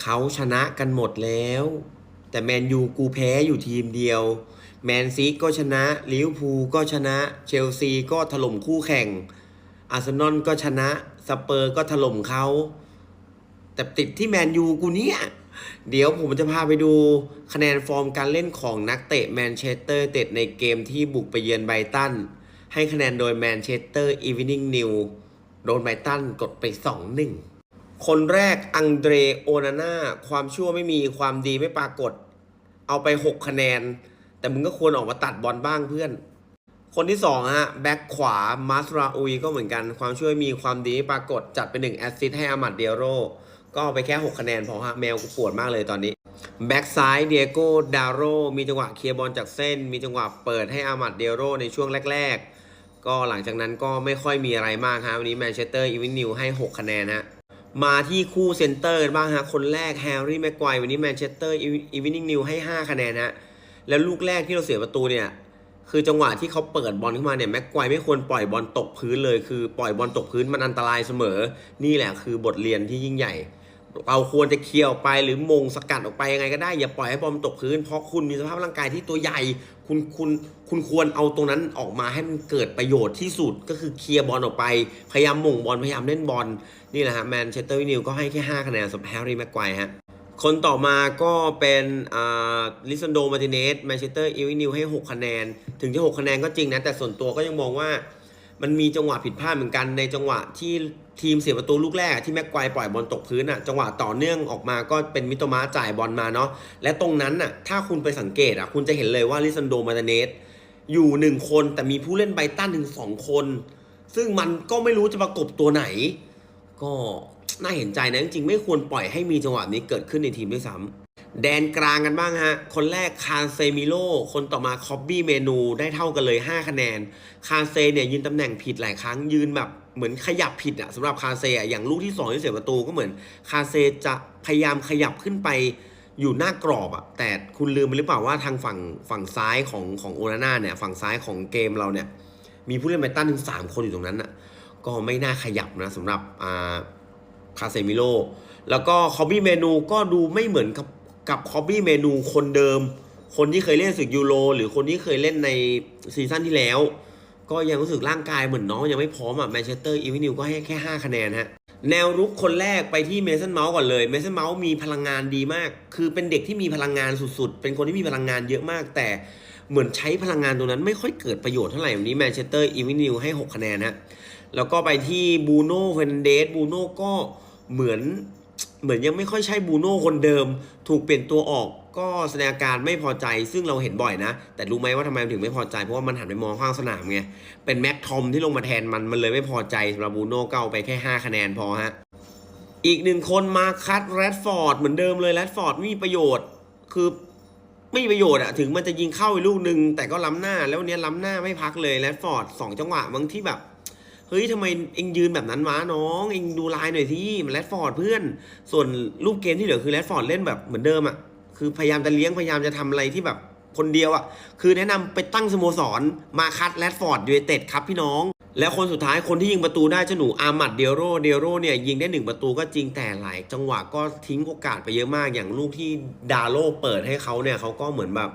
เขาชนะกันหมดแล้ว แต่แมนยูกูแพ้อยู่ทีมเดียว แมนซีก็ชนะลิเวอร์พูลก็ชนะ เชลซีก็ถล่มคู่แข่ง อาร์เซนอลก็ชนะ สเปอร์ก็ถล่มเขา แต่ติดที่แมนยูกูเนี่ย เดี๋ยวผมจะพาไปดูคะแนนฟอร์มการเล่นของนักเตะแมนเชสเตอร์เต็ดในเกมที่บุกไปเยือนไบรตัน ให้คะแนนโดยแมนเชสเตอร์อีวินิงนิวโดนไบรตันกดไป 2-1 คนแรกอังเดรโอนาน่าความชั่วไม่มีความดีไม่ปรากฏ เอาไป 6 คะแนน แต่มึงก็ควรออกมาตัดบอลบ้างเพื่อน คนที่2ฮะแบ็คขวามาสราอุยก็เหมือนกันความช่วยมีความดีไม่ปรากฏจัดไป1แอสซิสต์ให้อามัดเดียโรก็เอาไปแค่ 6 คะแนนพอฮะแมวกูปวดมากเลยตอนนี้แบ็กซ้ายเดียโก้ดาโรมีจังหวะเคลียร์บอลจากเส้น มีจังหวะเปิดให้อามัดเดียโรในช่วงแรก ๆ ก็หลังจากนั้นก็ไม่ค่อยมีอะไรมากฮะวันนี้แมนเชสเตอร์อีวินิวให้ 6 คะแนนฮะ มาที่คู่เซนเตอร์กันบ้างฮะ คนแรกแฮร์รี่แม็กไกววันนี้แมนเชสเตอร์อีวินิ่งนิวให้ 5 คะแนนฮะ แล้วลูกแรกที่เราเสียประตูเนี่ย คือจังหวะที่เขาเปิดบอลขึ้นมาเนี่ยแม็กไกวไม่ควรปล่อยบอลตกพื้นเลย คือปล่อยบอลตกพื้นมันอันตรายเสมอ นี่แหละคือบทเรียนที่ยิ่งใหญ่ เราควรจะเคลียร์ออกไปหรือมงสกัดออกไปยังไงก็ได้อย่าปล่อยให้บอลตกพื้น เพราะคุณมีสภาพร่างกายที่ตัวใหญ่ คุณคุณคุณควรเอาตรงนั้นออกมาให้มันเกิดประโยชน์ที่สุดก็คือเคลียร์บอลออกไป พยายามมงบอลพยายามเล่นบอลนี่แหละฮะแมนเชสเตอร์วินิวก็ให้แค่5คะแนนสำหรับแฮร์รี่แม็กไกวฮะคนต่อมาก็เป็นอ่าลิซันโดมาติเนสแมนเชสเตอร์อีวินิวให้ 6 คะแนน ถึงจะ 6 คะแนนก็จริงนะ แต่ส่วนตัวก็ยังมองว่า มันมีจังหวะผิดพลาดเหมือนกันในจังหวะที่ทีมเสียประตูลูกแรกที่แม็กไกวปล่อยบอลตกพื้นอะจังหวะต่อเนื่องออกมาก็เป็นมิโตมาจ่ายบอลมาเนาะและตรงนั้นน่ะถ้าคุณไปสังเกตอะคุณจะเห็นเลยว่าลิซันโดมาติเนสอยู่หนึ่งคนแต่มีผู้เล่นไบตันถึงสองคน ซึ่งมันก็ไม่รู้จะประกบตัวไหน ก็น่าเห็นใจนะจริงๆไม่ควรปล่อยให้มีจังหวะนี้เกิดขึ้นในทีมด้วยซ้ำ แดนกลางกันบ้างฮะ คนแรกคาเซมิโล คนต่อมาคอบบี้เมนูได้เท่ากันเลย 5 คะแนน คาเซเนี่ยยืนตำแหน่งผิดหลายครั้ง ยืนแบบเหมือนขยับผิดอะสำหรับคาเซอะอย่างลูกที่2ที่เสียประตูก็เหมือนคาเซจะพยายามขยับขึ้นไปอยู่หน้ากรอบอะแต่คุณลืมไปหรือเปล่าว่าทางฝั่งฝั่งซ้ายของของโอนาน่าเนี่ยฝั่งซ้ายของเกมเราเนี่ยมีผู้เล่นไบตันถึงสามคนอยู่ตรงนั้นอะก็ไม่น่าขยับนะสำหรับอ่าคาเซมิโลแล้วก็คอบบี้เมนูก็ดูไม่เหมือนกับ กับคอบบี้เมนูคนเดิม คนที่เคยเล่นศึกยูโรหรือคนที่เคยเล่นในซีซั่นที่แล้ว ก็ยังรู้สึกร่างกายเหมือนน้องยังไม่พร้อมอะแมนเชสเตอร์อีวินิวก็ให้แค่ 5 คะแนนฮะแนวรุกคนแรกไปที่เมสันเมาส์ก่อนเลยเมสันเมาส์มีพลังงานดีมาก คือเป็นเด็กที่มีพลังงานสุดๆ เป็นคนที่มีพลังงานเยอะมาก แต่เหมือนใช้พลังงานตรงนั้นไม่ค่อยเกิดประโยชน์เท่าไหร่วันนี้แมนเชสเตอร์อีวินิวให้ 6 คะแนนฮะแล้วก็ไปที่บูโน่เฟนเดสบูโน่ก็เหมือน เหมือนยังไม่ค่อยใช่บูโน่คนเดิม ถูกเปลี่ยนตัวออกก็แสดงอาการไม่พอใจซึ่งเราเห็นบ่อยนะ แต่รู้ไหมว่าทำไมมันถึงไม่พอใจ เพราะว่ามันหันไปมองข้างสนามไง เป็นแม็กทอมที่ลงมาแทนมันมันเลยไม่พอใจสำหรับบูโน่ก็เอาไปแค่ 5 คะแนนพอฮะ อีกหนึ่งคนมาคัตแรดฟอร์ดเหมือนเดิมเลยแรดฟอร์ดไม่มีประโยชน์ คือไม่มีประโยชน์อะถึงมันจะยิงเข้าอีกลูกหนึ่งแต่ก็ล้ำหน้า แล้ววันนี้ล้ำหน้าไม่พักเลยแรดฟอร์ดสองจังหวะบางที่แบบ เฮ้ยทำไมเอ็งยืนแบบนั้นวะน้อง เอ็งดูลายหน่อยสิมันแรดฟอร์ดเพื่อน ส่วนรูปเกมที่เหลือคือแรดฟอร์ดเล่นแบบเหมือนเดิมอะคือพยายามจะเลี้ยงพยายามจะทำอะไรที่แบบคนเดียวอะคือแนะนำไปตั้งสโมสรมาคัดแรดฟอร์ดยูไนเต็ดครับพี่น้อง แล้วคนสุดท้ายคนที่ยิงประตูได้เจ้าหนูอามัดเดโรเดโรเนี่ยยิงได้หนึ่งประตูก็จริงแต่หลายจังหวะก็ทิ้งโอกาสไปเยอะมากอย่างลูกที่ดาโลเปิดให้เขาเนี่ยเขาก็เหมือนแบบ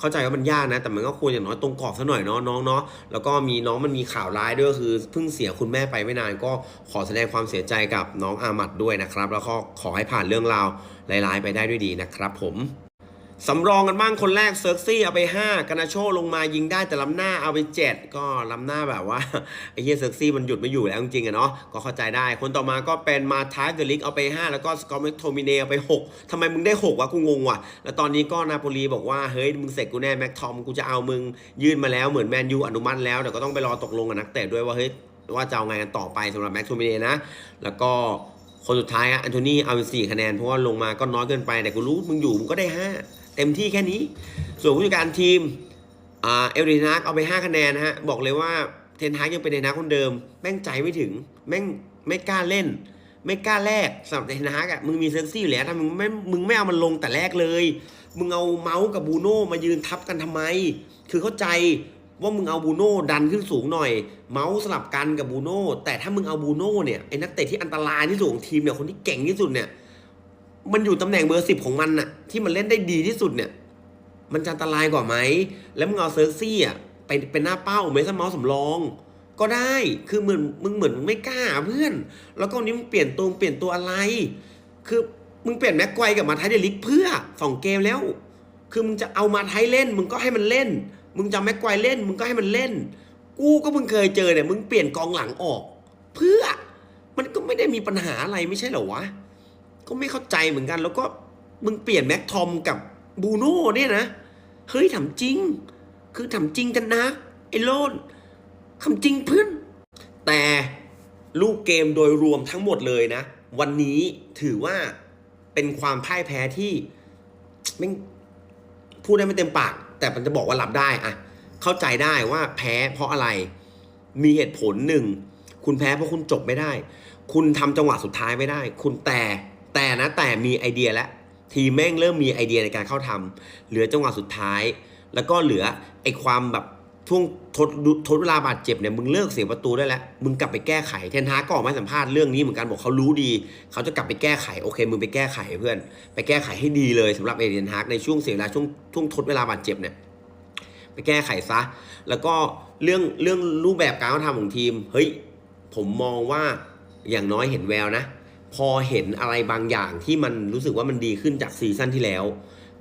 เข้าใจว่ามันยากนะ แต่มันก็ควรอย่างน้อยตรงกรอบซะหน่อยเนาะน้องเนาะแล้วก็มีน้องมันมีข่าวร้ายด้วยก็คือเพิ่งเสียคุณแม่ไปไม่นานก็ขอแสดงความเสียใจกับน้องอามัดด้วยนะครับ แล้วก็ขอให้ผ่านเรื่องราวร้ายๆไปได้ด้วยดีนะครับ ผม สำรองกันบ้างคนแรกเซิร์กซี่เอาไป 5 กานาโชลงมายิงได้แต่ล้ำหน้าเอาไป 7 ก็ล้ำหน้าแบบว่าไอ้เฮียเซิร์กซี่มันหยุดไม่อยู่แล้วจริงๆอะเนาะก็เข้าใจได้คนต่อมาก็เป็นมาทาเดลิกเอาไป 5 แล้วก็สกอตแมคโทมิเนเอาไป 6ทำไมมึงได้ 6 วะกูงงว่ะ แล้วตอนนี้ก็นาโปลีบอกว่า เฮ้ย มึงเสร็จกูแน่แม็กทอมกูจะเอามึงยื่นมาแล้วเหมือนแมนยูอนุมัติแล้วแต่ก็ต้องไปรอตกลงกับนักเตะด้วยว่าเฮ้ยว่าจะเอาไงกันต่อไปสำหรับแม็กโทมิเนนะแล้วก็คนสุดท้ายอะแอนโทนีเอาไป4คะแนนเพราะว่าลงมาก็น้อยเกินไปแต่กูรู้มึงอยู่มึงก็ได้5 เต็มที่แค่นี้ ส่วนผู้จัดการทีมเอลรินักเอาไป 5 คะแนนนะฮะ บอกเลยว่าเทนฮากยังเป็นเทนฮากคนเดิม แม่งใจไม่ถึง แม่งไม่กล้าเล่น ไม่กล้าแลกสำหรับเทนฮากอะมึงมีเซ็กซี่อยู่แล้วทำไมมึงไม่มึงไม่เอามันลงแต่แรกเลย มึงเอาเมาส์กับบูโน่มายืนทับกันทำไม คือเข้าใจว่ามึงเอาบูโน่ดันขึ้นสูงหน่อย เมาส์สลับกันกับบูโน่แต่ถ้ามึงเอาบูโน่เนี่ยไอ้นักเตะที่อันตรายที่สุดของทีมเนี่ยคนที่เก่งที่สุดเนี่ย มันอยู่ตำแหน่งเบอร์สิบของมันน่ะ ที่มันเล่นได้ดีที่สุดเนี่ย มันจะอันตรายกว่าไหม แล้วมึงเอาเซอร์ซี่อะไปเป็นหน้าเป้าเมสันเมาส์สำรอง ก็ได้คือเหมือนมึงเหมือนมึงไม่กล้าเพื่อน แล้วก็วันนี้มึงเปลี่ยนตัวเปลี่ยนตัวอะไร คือมึงเปลี่ยนแม็กไกวกับมาไทยเดลิกเพื่อสองเกมแล้ว คือมึงจะเอามาไทยเล่น มึงก็ให้มันเล่น มึงจะแม็กไกวเล่น มึงก็ให้มันเล่น กูก็มึงเคยเจอเนี่ยมึงเปลี่ยนกองหลังออก เพื่อมันก็ไม่ได้มีปัญหาอะไรไม่ใช่เหรอวะ ก็ไม่เข้าใจเหมือนกัน แล้วก็มึงเปลี่ยนแม็กทอมกับบูโน่เนี่ยนะ เฮ้ยถามจริง คือถามจริงกันนะไอ้โลนคำจริงเพื่อน แต่ลูกเกมโดยรวมทั้งหมดเลยนะ วันนี้ถือว่าเป็นความพ่ายแพ้ที่แม่พูดได้ไม่เต็มปาก แต่มันจะบอกว่ารับได้อะเข้าใจได้ว่าแพ้เพราะอะไรมีเหตุผลหนึ่ง คุณแพ้เพราะคุณจบไม่ได้ คุณทำจังหวะสุดท้ายไม่ได้ คุณแต่ แต่นะแต่มีไอเดียแล้วทีมแม่งเริ่มมีไอเดียในการเข้าทำเหลือจังหวะสุดท้าย แล้วก็เหลือไอความแบบช่วงทดทดเวลาบาดเจ็บเนี่ยมึงเลิกเสียประตูได้แล้ว มึงกลับไปแก้ไขเทนฮากก็ออกมาสัมภาษณ์เรื่องนี้เหมือนกันบอกเขารู้ดี เขาจะกลับไปแก้ไขโอเค มึงไปแก้ไขเพื่อน ไปแก้ไขให้ดีเลยสำหรับเอเดนฮากในช่วงเสียเวลาช่วงช่วงทดเวลาบาดเจ็บเนี่ยไปแก้ไขซะ แล้วก็เรื่องเรื่องรูปแบบการเข้าทำของทีม เฮ้ย ผมมองว่าอย่างน้อยเห็นแววนะ พอเห็นอะไรบางอย่างที่มันรู้สึกว่ามันดีขึ้นจากซีซั่นที่แล้ว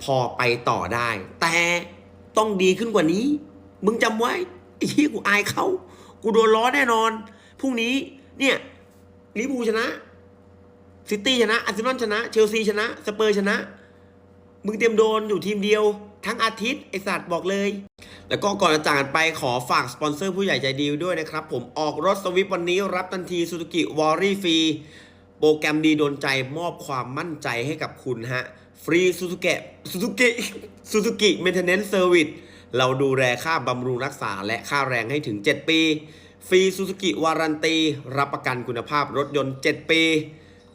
พอไปต่อได้ แต่ต้องดีขึ้นกว่านี้ มึงจำไว้ไอ้ที่กูอายเขากูโดนล้อแน่นอนพรุ่งนี้เนี่ยลิเวอร์พูลชนะซิตี้ชนะอาร์เซนอลชนะ เชลซีชนะสเปอร์ชนะ มึงเตรียมโดนอยู่ทีมเดียว ทั้งอาทิตย์ ไอสัตว์บอกเลย แล้วก็ก่อนจะจากกันไปขอฝากสปอนเซอร์ผู้ใหญ่ใจดีด้วยนะครับ ผมออกรถสวิฟวันนี้รับทันที s u z u k i w a r r y ฟรี โปรแกรมดีโดนใจมอบความมั่นใจให้กับคุณฮะ ฟรีซูซูเกะซูซูกิซูซูกิเมนเทนเนนซ์เซอร์วิสเราดูแลค่าบำรุงรักษาและค่าแรงให้ถึง 7 ปี ฟรีซูซูกิวารันตี รับประกันคุณภาพรถยนต์ 7 ปี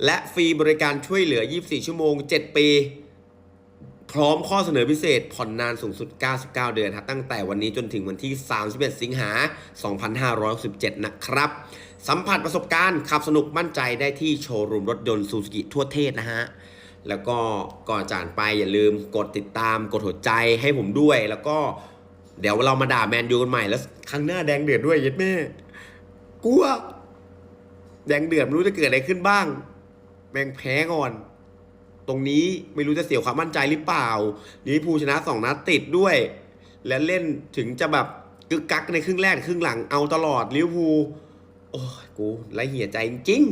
และฟรีบริการช่วยเหลือ 24 ชั่วโมง 7 ปี พร้อมข้อเสนอพิเศษผ่อนนานสูงสุด 99 เดือนครับตั้งแต่วันนี้จนถึงวันที่ 31 สิงหา 2567 นะครับ สัมผัสประสบการณ์ขับสนุกมั่นใจได้ที่โชว์รูมรถยนต์ซูซูกิทั่วเทศนะฮะ แล้วก็ก่อนจากไปอย่าลืมกดติดตามกดหัวใจให้ผมด้วย แล้วก็เดี๋ยวเรามาด่าแมนยูกันใหม่แล้วครั้งหน้าแดงเดือดด้วยย็ดแม่กลัว แดงเดือดไม่รู้จะเกิดอะไรขึ้นบ้าง แม่งแพ้ก่อน ตรงนี้ไม่รู้จะเสียความมั่นใจหรือเปล่าลิเวอร์พูลชนะสองนัดติดด้วย และเล่นถึงจะแบบกึกกักในครึ่งแรกครึ่งหลังเอาตลอดลิเวอร์พูล โอ้ยกูไรเหี่ยใจจริง